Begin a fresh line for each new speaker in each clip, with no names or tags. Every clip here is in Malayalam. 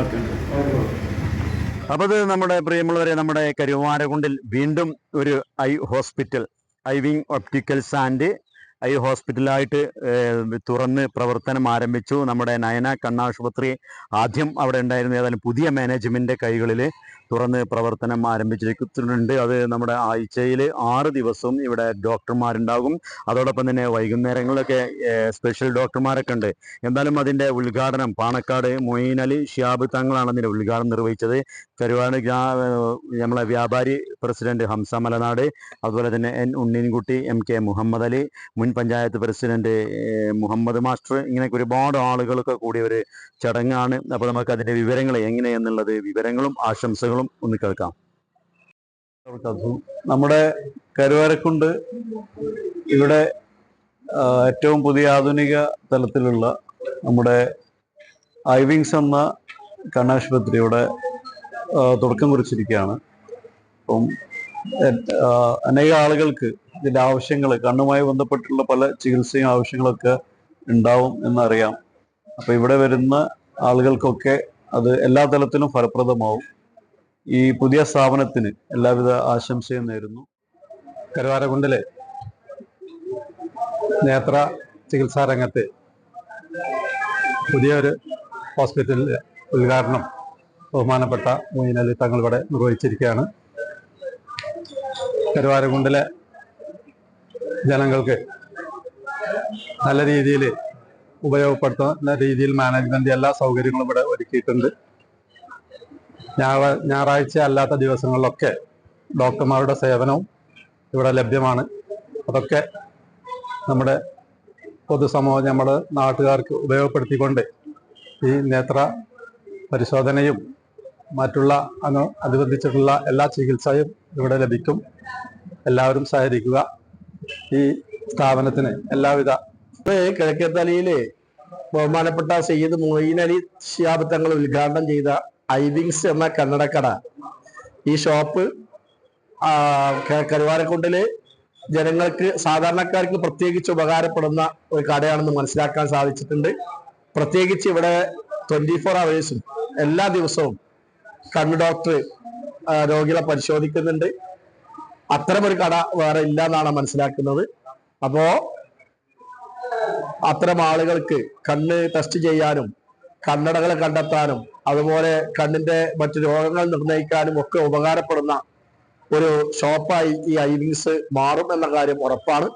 ഓക്കെ.
അപ്പൊ ഇത് നമ്മുടെ പ്രിയമുള്ളവരെ നമ്മുടെ കരുവാരകുണ്ടിൽ വീണ്ടും ഒരു eye hospital eye wing opticals and eye ഹോസ്പിറ്റലായിട്ട് തുറന്ന് പ്രവർത്തനം ആരംഭിച്ചു. നമ്മുടെ നയന കണ്ണാശുപത്രി ആദ്യം അവിടെ ഉണ്ടായിരുന്ന ഏതായാലും പുതിയ മാനേജ്മെന്റ് കൈകളിൽ തുറന്ന് പ്രവർത്തനം ആരംഭിച്ചിരിക്കുന്നുണ്ട്. അത് നമ്മുടെ ആഴ്ചയിൽ ആറ് ദിവസവും ഇവിടെ ഡോക്ടർമാരുണ്ടാകും. അതോടൊപ്പം തന്നെ വൈകുന്നേരങ്ങളിലൊക്കെ സ്പെഷ്യൽ ഡോക്ടർമാരൊക്കെ ഉണ്ട്. എന്തായാലും അതിന്റെ ഉദ്ഘാടനം പാണക്കാട് മൊയ്ൻ അലി ഷിയാബ് തങ്ങളാണ് അതിന്റെ ഉദ്ഘാടനം നിർവഹിച്ചത്. കരുവാട് നമ്മളെ വ്യാപാരി പ്രസിഡന്റ് ഹംസ മലനാട് അതുപോലെ തന്നെ N Unneenkutty M K Muhammad Ali മുൻ പഞ്ചായത്ത് പ്രസിഡന്റ് മുഹമ്മദ് മാസ്റ്റർ ഇങ്ങനെയൊക്കെ ഒരുപാട് ആളുകളൊക്കെ കൂടിയ ഒരു ചടങ്ങാണ്. അപ്പോൾ നമുക്ക് അതിന്റെ വിവരങ്ങൾ എങ്ങനെയെന്നുള്ളത് വിവരങ്ങളും ആശംസകളും ഒന്ന് കേൾക്കാം.
നമ്മുടെ കരുവാരക്കുണ്ട് ഇവിടെ ഏറ്റവും പുതിയ ആധുനിക തലത്തിലുള്ള നമ്മുടെ ഐവിങ്സ് എന്ന കണ്ണാശുപത്രിയുടെ തുടക്കം കുറിച്ചിരിക്കുകയാണ്. അപ്പം അനേക ആളുകൾക്ക് ഇതിന്റെ ആവശ്യങ്ങൾ കണ്ണുമായി ബന്ധപ്പെട്ടുള്ള പല ചികിത്സയും ആവശ്യങ്ങളൊക്കെ ഉണ്ടാവും എന്നറിയാം. അപ്പം ഇവിടെ വരുന്ന ആളുകൾക്കൊക്കെ അത് എല്ലാ തലത്തിലും ഫലപ്രദമാവും. ഈ പുതിയ സ്ഥാപനത്തിന് എല്ലാവിധ ആശംസയും നേരുന്നു.
കരുവാരകുണ്ടിലെ നേത്ര ചികിത്സാ രംഗത്തെ പുതിയൊരു ഹോസ്പിറ്റലിൽ ഉദ്ഘാടനം ബഹുമാനപ്പെട്ട മൊയ്നലി തങ്ങൾ ഇവിടെ നിർവഹിച്ചിരിക്കുകയാണ്. കരുവാരകുണ്ടിലെ ജനങ്ങൾക്ക് നല്ല രീതിയിൽ ഉപയോഗപ്പെടുത്തുന്ന രീതിയിൽ മാനേജ്മെന്റ് എല്ലാ സൗകര്യങ്ങളും ഇവിടെ ഒരുക്കിയിട്ടുണ്ട്. ഞായറാഴ്ച അല്ലാത്ത ദിവസങ്ങളിലൊക്കെ ഡോക്ടർമാരുടെ സേവനവും ഇവിടെ ലഭ്യമാണ്. അതൊക്കെ നമ്മുടെ പൊതുസമൂഹം നമ്മുടെ നാട്ടുകാർക്ക് ഉപയോഗപ്പെടുത്തിക്കൊണ്ട് ഈ നേത്ര പരിശോധനയും മറ്റുള്ള അനു അനുബന്ധിച്ചിട്ടുള്ള എല്ലാ ചികിത്സയും ഇവിടെ ലഭിക്കും. എല്ലാവരും സഹകരിക്കുക. ഈ സ്ഥാപനത്തിന് എല്ലാവിധ
കിഴക്കേത്തലയിലെ ബഹുമാനപ്പെട്ട സയ്യിദ് മൊയ്നലി അലി ഷിയാബ് തങ്ങൾ ഉദ്ഘാടനം ചെയ്ത ഐവിങ്സ് എന്ന കന്നടക്കട ഈ ഷോപ്പ് കരുവാരക്കുണ്ടിലെ ജനങ്ങൾക്ക് സാധാരണക്കാർക്ക് പ്രത്യേകിച്ച് ഉപകാരപ്പെടുന്ന ഒരു കടയാണെന്ന് മനസ്സിലാക്കാൻ സാധിച്ചിട്ടുണ്ട്. പ്രത്യേകിച്ച് ഇവിടെ ട്വന്റി ഫോർ അവേഴ്സും എല്ലാ ദിവസവും കണ്ണ് ഡോക്ടർ രോഗികളെ പരിശോധിക്കുന്നുണ്ട്. അത്തരമൊരു കട വേറെ ഇല്ല എന്നാണ് മനസ്സിലാക്കുന്നത്. അപ്പോ അത്തരം ആളുകൾക്ക് കണ്ണ് ടെസ്റ്റ് ചെയ്യാനും കണ്ണടകൾ കണ്ടെത്താനും അതുപോലെ കണ്ണിന്റെ മറ്റു രോഗങ്ങൾ നിർണയിക്കാനും ഒക്കെ ഉപകാരപ്പെടുന്ന ഒരു ഷോപ്പായി ഈ ഐവിങ്സ് മാറും എന്ന കാര്യം ഉറപ്പാണ്.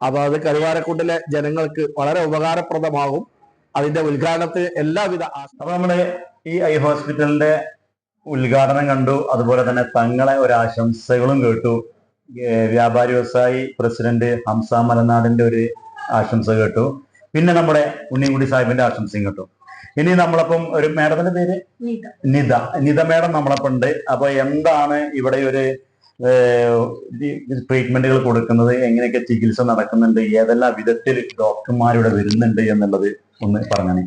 അപ്പൊ അത് കരുവാരക്കുണ്ടിലെ ജനങ്ങൾക്ക് വളരെ ഉപകാരപ്രദമാകും. അതിന്റെ ഉദ്ഘാടനത്തിന് എല്ലാവിധ
അപ്പൊ ഈ ഐ ഹോസ്പിറ്റലിന്റെ ഉദ്ഘാടനം കണ്ടു. അതുപോലെ തന്നെ തങ്ങളെ ഒരു ആശംസകളും കേട്ടു വ്യാപാരി വ്യവസായി പ്രസിഡന്റ് ഹംസ മലനാടിന്റെ ഒരു ആശംസ കേട്ടു. പിന്നെ നമ്മുടെ ഉണ്ണിൻകുടി സാഹിബിന്റെ ആശംസയും കേട്ടു. ഇനി നമ്മളപ്പം ഒരു മേഡത്തിന്റെ പേര്? നിത. നിത. മേഡം നമ്മളപ്പം ഉണ്ട് അപ്പൊ എന്താണ് ഇവിടെ ഒരു ട്രീറ്റ്മെന്റുകൾ കൊടുക്കുന്നത്? എങ്ങനെയൊക്കെ ചികിത്സ നടക്കുന്നുണ്ട്? ഏതെല്ലാം വിധത്തിൽ ഡോക്ടർമാരിവിടെ വരുന്നുണ്ട് എന്നുള്ളത് ഒന്ന് പറഞ്ഞു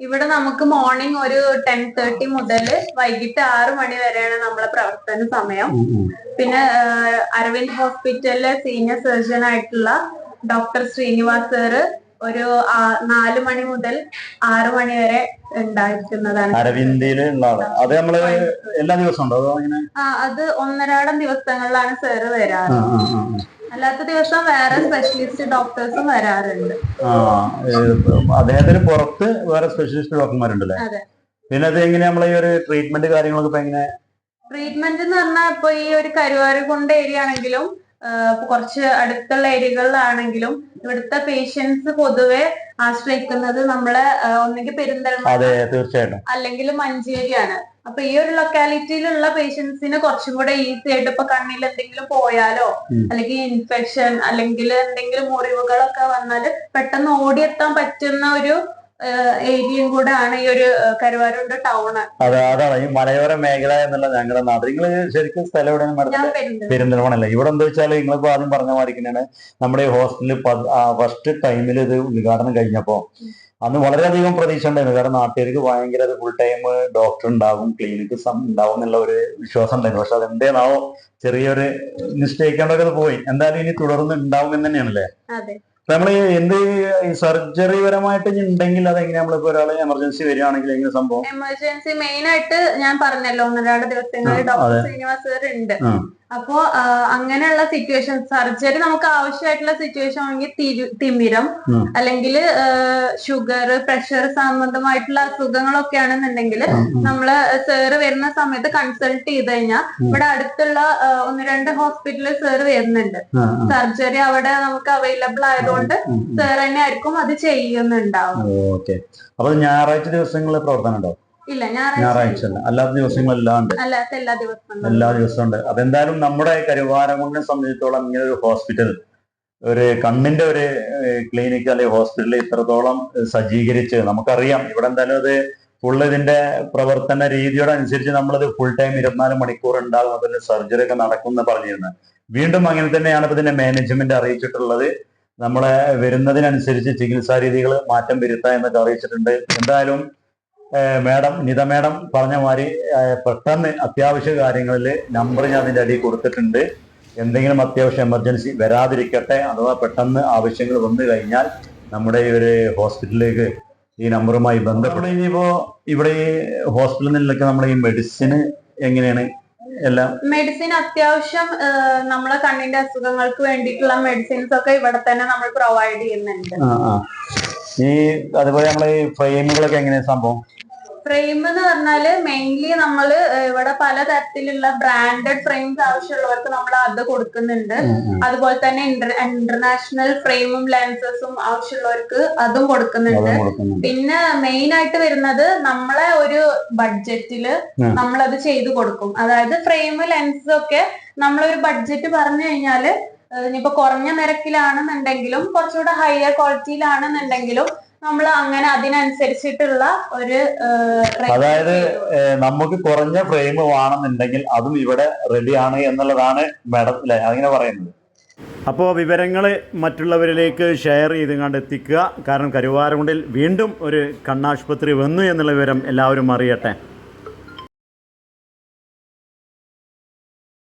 ഇവിടെ നമുക്ക് മോർണിംഗ് ഒരു ടെൻ തേർട്ടി മുതൽ വൈകിട്ട് ആറ് മണി വരെയാണ് നമ്മളെ പ്രവർത്തന സമയം. പിന്നെ അരവിന്ദ് ഹോസ്പിറ്റലിലെ സീനിയർ സർജൻ ആയിട്ടുള്ള ഡോക്ടർ ശ്രീനിവാസ് സാറ് ഒരു നാല് മണി മുതൽ ആറു മണി വരെ ഉണ്ടായിരിക്കുന്നതാണ്
അത് നമ്മൾ എല്ലാ ദിവസവും ഉണ്ടോ? അങ്ങനെ
ആ അത് ഒന്നരാടം ദിവസങ്ങളിലാണ് സാറ് വരാറ്. അല്ലാത്ത ദിവസം വേറെ സ്പെഷ്യലിസ്റ്റ് ഡോക്ടേഴ്സും വരാറുണ്ട്.
അദ്ദേഹത്തിന് പുറത്ത് വേറെ സ്പെഷ്യലിസ്റ്റ് ഡോക്ടർമാരുണ്ടല്ലേ. പിന്നെ അത് എങ്ങനെ നമ്മൾ ഈ ഒരു ട്രീറ്റ്മെന്റ് കാര്യങ്ങളൊക്കെ എങ്ങനെ?
ട്രീറ്റ്മെന്റ് എന്ന് പറഞ്ഞാൽ ഇപ്പൊ ഈ ഒരു കരുവാരക്കുണ്ട് ഏരിയ ആണെങ്കിലും കുറച്ച് അടുത്തുള്ള ഏരിയകളിലാണെങ്കിലും ഇവിടുത്തെ പേഷ്യൻസ് പൊതുവെ ആശ്രയിക്കുന്നത് നമ്മളെ ഒന്നെങ്കിൽ പെരിന്തൽമണ്ണ അല്ലെങ്കിൽ മഞ്ചേരിയാണ്. അപ്പൊ ഈ ഒരു ലൊക്കാലിറ്റിയിലുള്ള പേഷ്യൻസിന് കുറച്ചും കൂടെ ഈസി ആയിട്ട് ഇപ്പൊ കണ്ണിൽ എന്തെങ്കിലും പോയാലോ അല്ലെങ്കിൽ ഇൻഫെക്ഷൻ അല്ലെങ്കിൽ എന്തെങ്കിലും മുറിവുകളൊക്കെ വന്നാൽ പെട്ടെന്ന് ഓടിയെത്താൻ പറ്റുന്ന ഒരു ഏരിയയും കൂടെ ആണ് ഈ ഒരു കരുവാരുണ്ട് ടൗൺ
അതെ അതാണ്. ഈ മലയോര മേഖല എന്നുള്ള ഞങ്ങളുടെ നാട്. നിങ്ങൾ ശരിക്കും സ്ഥലം എവിടെയാണ്
പെരിന്തൽമണ്ണ.
ഇവിടെ എന്താ വെച്ചാൽ നിങ്ങളിപ്പോ ആദ്യം പറഞ്ഞ മാതിരിക്കാണ് നമ്മുടെ ഈ ഫസ്റ്റ് ടൈമിൽ ഇത് ഉദ്ഘാടനം കഴിഞ്ഞപ്പോ അന്ന് വളരെയധികം പ്രതീക്ഷ ഉണ്ടായിരുന്നു. കാരണം നാട്ടുകാർക്ക് ഭയങ്കര ഫുൾ ടൈം ഡോക്ടർ ഉണ്ടാകും ക്ലിനിക്ക് ഉണ്ടാവും എന്നുള്ള ഒരു വിശ്വാസം ഉണ്ടായിരുന്നു. പക്ഷെ അതെന്തേനാവോ ചെറിയൊരു മിസ്റ്റേക്ക് ഉണ്ടാക്കി പോയി. എന്തായാലും ഇനി തുടർന്ന് ഉണ്ടാവും എന്ന് തന്നെയാണല്ലേ? നമ്മൾ എന്ത് സർജറി പരമായിട്ട് ഉണ്ടെങ്കിൽ അതെങ്ങനെ നമ്മളിപ്പോ ഒരാളെ എമർജൻസി വരികയാണെങ്കിൽ എങ്ങനെ സംഭവം
എമർജൻസി മെയിൻ ആയിട്ട് ഞാൻ പറഞ്ഞല്ലോ ഒന്നരാട് ദിവസങ്ങളിൽ ഡോക്ടർ. ശ്രീനിവാസ് സാർ ഉണ്ട്. അപ്പോ അങ്ങനെയുള്ള സിറ്റുവേഷൻ സർജറി നമുക്ക് ആവശ്യമായിട്ടുള്ള സിറ്റുവേഷൻ ആണെങ്കിൽ തിമിരം അല്ലെങ്കിൽ ഷുഗർ പ്രഷർ സംബന്ധമായിട്ടുള്ള അസുഖങ്ങളൊക്കെ ആണെന്നുണ്ടെങ്കിൽ നമ്മൾ സാറ് വരുന്ന സമയത്ത് കൺസൾട്ട് ചെയ്ത് കഴിഞ്ഞാൽ ഇവിടെ അടുത്തുള്ള ഒന്ന് രണ്ട് ഹോസ്പിറ്റലിൽ സാറ് വരുന്നുണ്ട്. സർജറി അവിടെ നമുക്ക് അവൈലബിൾ ആയതുകൊണ്ട് സാർ തന്നെ ആയിരിക്കും അത് ചെയ്യുന്നുണ്ടാവും.
അപ്പൊ ഞായറാഴ്ച ദിവസങ്ങളിൽ പ്രവർത്തനം ഉണ്ടാവും
ഇല്ല ഞായറാഴ്ച
അല്ല. അല്ലാത്ത ദിവസങ്ങളെല്ലാം ഉണ്ട്.
എല്ലാ
ദിവസവും ഉണ്ട്. അതെന്തായാലും നമ്മുടെ കരുവാരകുണ്ടിനെ സംബന്ധിച്ചിടത്തോളം ഇങ്ങനെ ഒരു ഹോസ്പിറ്റൽ ഒരു കണ്ണിന്റെ ഒരു ക്ലിനിക്ക് അല്ലെങ്കിൽ ഹോസ്പിറ്റൽ ഇത്രത്തോളം സജ്ജീകരിച്ച് നമുക്കറിയാം. ഇവിടെ എന്തായാലും അത് ഫുൾ ഇതിന്റെ പ്രവർത്തന രീതിയോട് അനുസരിച്ച് നമ്മളത് ഫുൾ ടൈം ഇരുപത്തിനാല് മണിക്കൂർ ഉണ്ടാകും. അതിന്റെ സർജറി ഒക്കെ നടക്കും എന്ന് പറഞ്ഞിരുന്നത് വീണ്ടും അങ്ങനെ തന്നെയാണ് ഇപ്പൊ ഇതിന്റെ മാനേജ്മെന്റ് അറിയിച്ചിട്ടുള്ളത്. നമ്മളെ വരുന്നതിനനുസരിച്ച് ചികിത്സാ രീതികൾ മാറ്റം വരുത്താം എന്നൊക്കെ അറിയിച്ചിട്ടുണ്ട്. എന്തായാലും മാഡം നിത മാഡം പറഞ്ഞ മാതിരി പെട്ടെന്ന് അത്യാവശ്യ കാര്യങ്ങളിൽ നമ്പർ ഞാൻ അതിന്റെ അടിയിൽ കൊടുത്തിട്ടുണ്ട്. എന്തെങ്കിലും അത്യാവശ്യം എമർജൻസി വരാതിരിക്കട്ടെ അഥവാ പെട്ടെന്ന് ആവശ്യങ്ങൾ വന്നു കഴിഞ്ഞാൽ നമ്മുടെ ഈ ഒരു ഹോസ്പിറ്റലിലേക്ക് ഈ നമ്പറുമായി ബന്ധപ്പെട്ട് ഇനിയിപ്പോ ഇവിടെ ഈ ഹോസ്പിറ്റലിൽ നിന്നൊക്കെ നമ്മുടെ ഈ മെഡിസിന് എങ്ങനെയാണ് എല്ലാം?
മെഡിസിൻ അത്യാവശ്യം നമ്മളെ കണ്ണിന്റെ അസുഖങ്ങൾക്ക് വേണ്ടിയിട്ടുള്ള മെഡിസിൻസ് ഒക്കെ ഇവിടെ തന്നെ നമ്മൾ പ്രൊവൈഡ് ചെയ്യുന്നുണ്ട്.
ഈ അതുപോലെ നമ്മളെ ഈ ഫ്രെയിമുകളൊക്കെ എങ്ങനെയാണ് സംഭവം?
ഫ്രെയിം എന്ന് പറഞ്ഞാൽ മെയിൻലി നമ്മൾ ഇവിടെ പല തരത്തിലുള്ള ബ്രാൻഡഡ് ഫ്രെയിംസ് ആവശ്യമുള്ളവർക്ക് നമ്മൾ അത് കൊടുക്കുന്നുണ്ട്. അതുപോലെ തന്നെ ഇന്റർനാഷണൽ ഫ്രെയിമും ലെൻസസും ആവശ്യമുള്ളവർക്ക് അതും കൊടുക്കുന്നുണ്ട്. പിന്നെ മെയിൻ ആയിട്ട് വരുന്നത് നമ്മളെ ഒരു ബഡ്ജറ്റിൽ
നമ്മൾ
നമ്മളത് ചെയ്തു കൊടുക്കും. അതായത് ഫ്രെയിം ലെൻസും ഒക്കെ നമ്മളൊരു ബഡ്ജറ്റ് പറഞ്ഞു കഴിഞ്ഞാൽ ഇനിയിപ്പോ കുറഞ്ഞ നിരക്കിലാണെന്നുണ്ടെങ്കിലും കുറച്ചുകൂടെ ഹയർ ക്വാളിറ്റിയിലാണെന്നുണ്ടെങ്കിലും നമ്മൾ അങ്ങനെ അതിനനുസരിച്ചിട്ടുള്ള ഒരു
അതായത് നമുക്ക് കുറഞ്ഞ ഫ്രെയിം വേണമെന്നുണ്ടെങ്കിൽ അതും ഇവിടെ റെഡിയാണ് എന്നുള്ളതാണ് മാഡം അല്ലെ അങ്ങനെ പറയുന്നത്. അപ്പോൾ വിവരങ്ങൾ മറ്റുള്ളവരിലേക്ക് ഷെയർ ചെയ്ത് കണ്ട് എത്തിക്കുക. കാരണം കരുവാരകുണ്ടിൽ വീണ്ടും ഒരു കണ്ണാശുപത്രി വന്നു എന്നുള്ള വിവരം എല്ലാവരും അറിയട്ടെ.